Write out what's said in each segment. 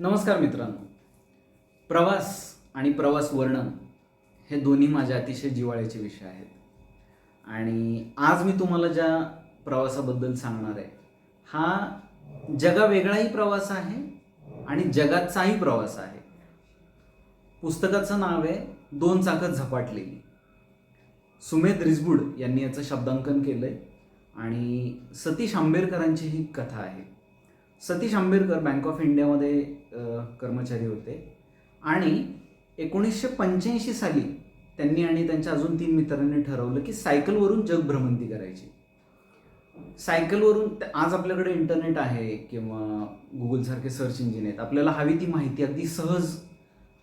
नमस्कार मित्रांनो. प्रवास आणि प्रवास वर्णन हे दोन्ही माझ्या अतिशय जिव्हाळ्याचे विषय आहेत. आणि आज मी तुम्हाला ज्या प्रवासाबद्दल सांगणार आहे हा जगावेगळाही प्रवास आहे आणि जगाचाही प्रवास आहे. पुस्तकाचं नाव आहे दोन चाकं झपाटलेली. सुमेध रिजबुड यांनी याचं शब्दांकन केलंय आणि सतीश आंबेडकरांची ही कथा आहे. सतीश आंबेडकर बँक ऑफ इंडियामध्ये कर्मचारी होते. आणि एकोणीसशे पंच्याऐंशी साली त्यांनी आणि त्यांच्या अजून तीन मित्रांनी ठरवलं की सायकलवरून जगभ्रमंती करायची. सायकलवरून आज आपल्याकडे इंटरनेट आहे किंवा गुगलसारखे सर्च इंजिन आहेत आपल्याला हवी ती माहिती अगदी सहज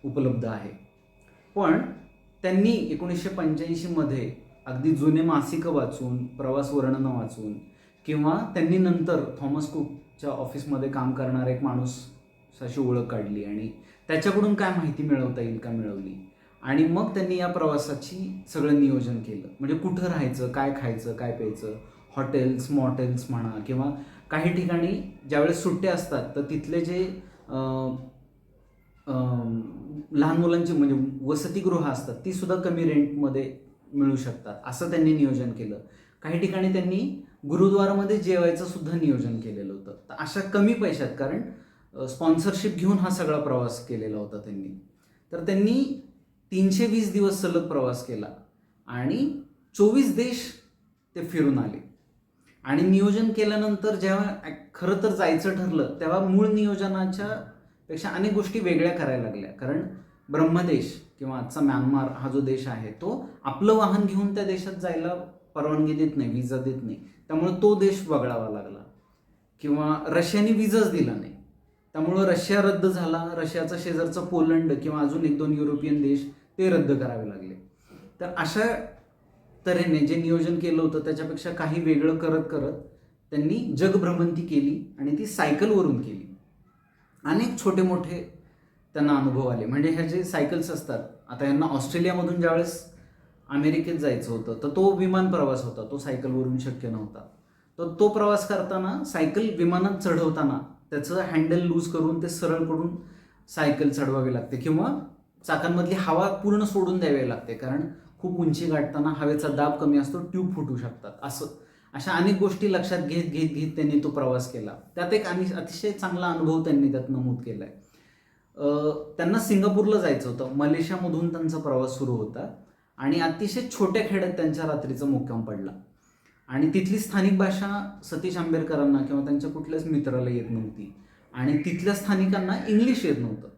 उपलब्ध आहे. पण त्यांनी एकोणीसशे पंच्याऐंशीमध्ये अगदी जुने मासिकं वाचून प्रवास वर्णनं वाचून किंवा त्यांनी नंतर थॉमस च्या ऑफिसमध्ये काम करणारा एक माणूस अशी ओळख काढली आणि त्याच्याकडून काय माहिती मिळवता येईल का मिळवली? आणि मग त्यांनी या प्रवासाची सगळं नियोजन केलं. म्हणजे कुठं राहायचं काय खायचं काय प्यायचं? हॉटेल्स मॉटेल्स म्हणा किंवा काही ठिकाणी ज्यावेळेस सुट्ट्या असतात तर तिथले जे लहान मुलांची म्हणजे वसतिगृह असतात ती सुद्धा कमी रेंटमध्ये मिळू शकतात. असं त्यांनी नियोजन केलं. काही ठिकाणी त्यांनी गुरुद्वारामध्ये जेवायचं सुद्धा नियोजन केलेलं होतं. तर अशा कमी पैशात कारण स्पॉन्सरशिप घेऊन हा सगळा प्रवास केलेला होता त्यांनी. तर त्यांनी तीनशे वीस दिवस सलग प्रवास केला आणि चोवीस देश ते फिरून आले. आणि नियोजन केल्यानंतर जेव्हा खरं तर जायचं ठरलं तेव्हा मूळ नियोजनाच्या पेक्षा अनेक गोष्टी वेगळ्या करायला लागल्या. कारण ब्रह्मदेश किंवा आजचा म्यानमार हा जो देश आहे तो आपलं वाहन घेऊन त्या देशात जायला परवानगी देत नाही विजा देत नाही. त्यामुळे तो देश वगळावा लागला. किंवा रशियाने विजाच दिला नाही. त्यामुळं रशिया रद्द झाला. रशियाचा शेजारचा पोलंड किंवा अजून एक दोन युरोपियन देश ते रद्द करावे लागले. तर अशा तऱ्हेने जे नियोजन केलं होतं त्याच्यापेक्षा काही वेगळं करत करत त्यांनी जगभ्रमंती केली आणि ती सायकलवरून केली. अनेक छोटे मोठे त्यांना अनुभव आले. म्हणजे ह्या जे सायकल्स असतात आता यांना ऑस्ट्रेलियामधून ज्यावेळेस अमेरिकेत जायचं होतं तर तो विमान प्रवास होता तो सायकलवरून शक्य नव्हता. तर तो प्रवास करताना सायकल विमानात चढवताना त्याचं हँडल लूज करून ते सरळ करून सायकल चढवावी लागते किंवा चाकांमधली हवा पूर्ण सोडून द्यावी लागते कारण खूप उंची गाठताना हवेचा दाब कमी असतो ट्यूब फुटू शकतात असं. अशा अनेक गोष्टी लक्षात घेत घेत घेत त्यांनी तो प्रवास केला. त्यात एक आणि अतिशय चांगला अनुभव त्यांनी त्यात नमूद केला आहे त्यांना सिंगापूरला जायचं होतं. मलेशियामधून त्यांचा प्रवास सुरू होता. आणि अतिशय छोट्या खेड्यात त्यांच्या रात्रीचा मुक्काम पडला. आणि तिथली स्थानिक भाषा सतीश आंबेडकरांना किंवा त्यांच्या कुठल्याच मित्राला येत नव्हती. आणि तिथल्या स्थानिकांना इंग्लिश येत नव्हतं.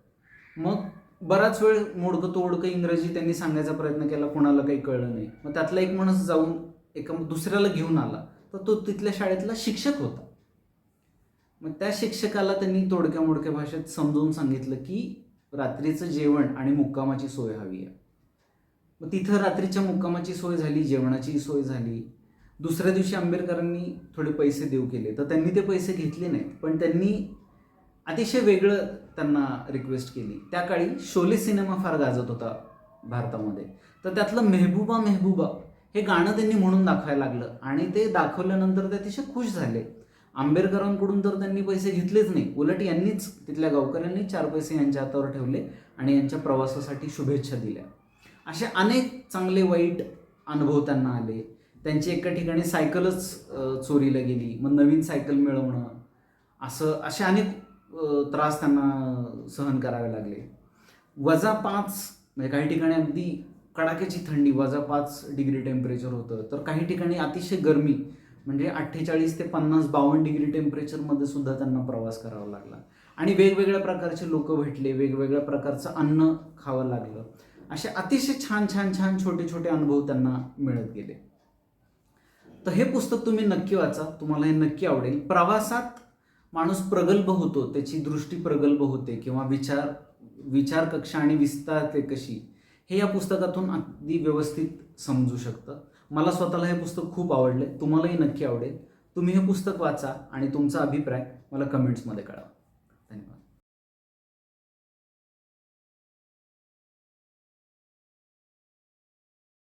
मग बराच वेळ मोडकं तोडकं इंग्रजी त्यांनी सांगायचा प्रयत्न केला कोणाला काही कळलं नाही. मग त्यातला एक माणूस जाऊन एका दुसऱ्याला घेऊन आला. तर तो तिथल्या शाळेतला शिक्षक होता. मग त्या शिक्षकाला त्यांनी तोडक्या मोडक्या भाषेत समजावून सांगितलं की रात्रीचं जेवण आणि मुक्कामाची सोय हवी आहे. मग तिथं रात्रीच्या मुक्कामाची सोय झाली जेवणाची सोय झाली. दुसऱ्या दिवशी आंबेडकरांनी थोडे पैसे देऊ केले. तर त्यांनी ते पैसे घेतले नाहीत. पण त्यांनी अतिशय वेगळं त्यांना रिक्वेस्ट केली. त्या काळी शोले सिनेमा फार गाजत होता भारतामध्ये. तर त्यातलं मेहबूबा मेहबूबा हे गाणं त्यांनी म्हणून दाखवायला लागलं. आणि ते दाखवल्यानंतर ते अतिशय खुश झाले. आंबेडकरांकडून तर त्यांनी पैसे घेतलेच नाही. उलट यांनीच तिथल्या गावकऱ्यांनी चार पैसे यांच्या हातावर ठेवले आणि यांच्या प्रवासासाठी शुभेच्छा दिल्या. असे अनेक चांगले वाईट अनुभव त्यांना आले. त्यांची एका ठिकाणी सायकलच चोरीला गेली मग नवीन सायकल मिळवणं असं असे अनेक त्रास त्यांना सहन करावे लागले. वजा पाच म्हणजे काही ठिकाणी अगदी कडाक्याची थंडी वजा पाच डिग्री टेम्परेचर होतं. तर काही ठिकाणी अतिशय गरमी म्हणजे अठ्ठेचाळीस ते पन्नास बावन्न डिग्री टेम्परेचरमध्ये सुद्धा त्यांना प्रवास करावा लागला. आणि वेगवेगळ्या प्रकारचे लोक भेटले वेगवेगळ्या प्रकारचं अन्न खावं लागलं. असे अतिशय छान छान छान छोटे छोटे अनुभव त्यांना मिळत गेले. तर हे पुस्तक तुम्ही नक्की वाचा. तुम्हाला हे नक्की आवडेल. प्रवासात माणूस प्रगल्भ होतो. त्याची दृष्टी प्रगल्भ होते किंवा विचार विचार कक्षा आणि विस्तारते कशी हे या पुस्तकातून अगदी व्यवस्थित समजू शकतं. मला स्वतःला हे पुस्तक खूप आवडले तुम्हालाही नक्की आवडेल. तुम्ही हे पुस्तक वाचा आणि तुमचा अभिप्राय मला कमेंट्समध्ये कळवा.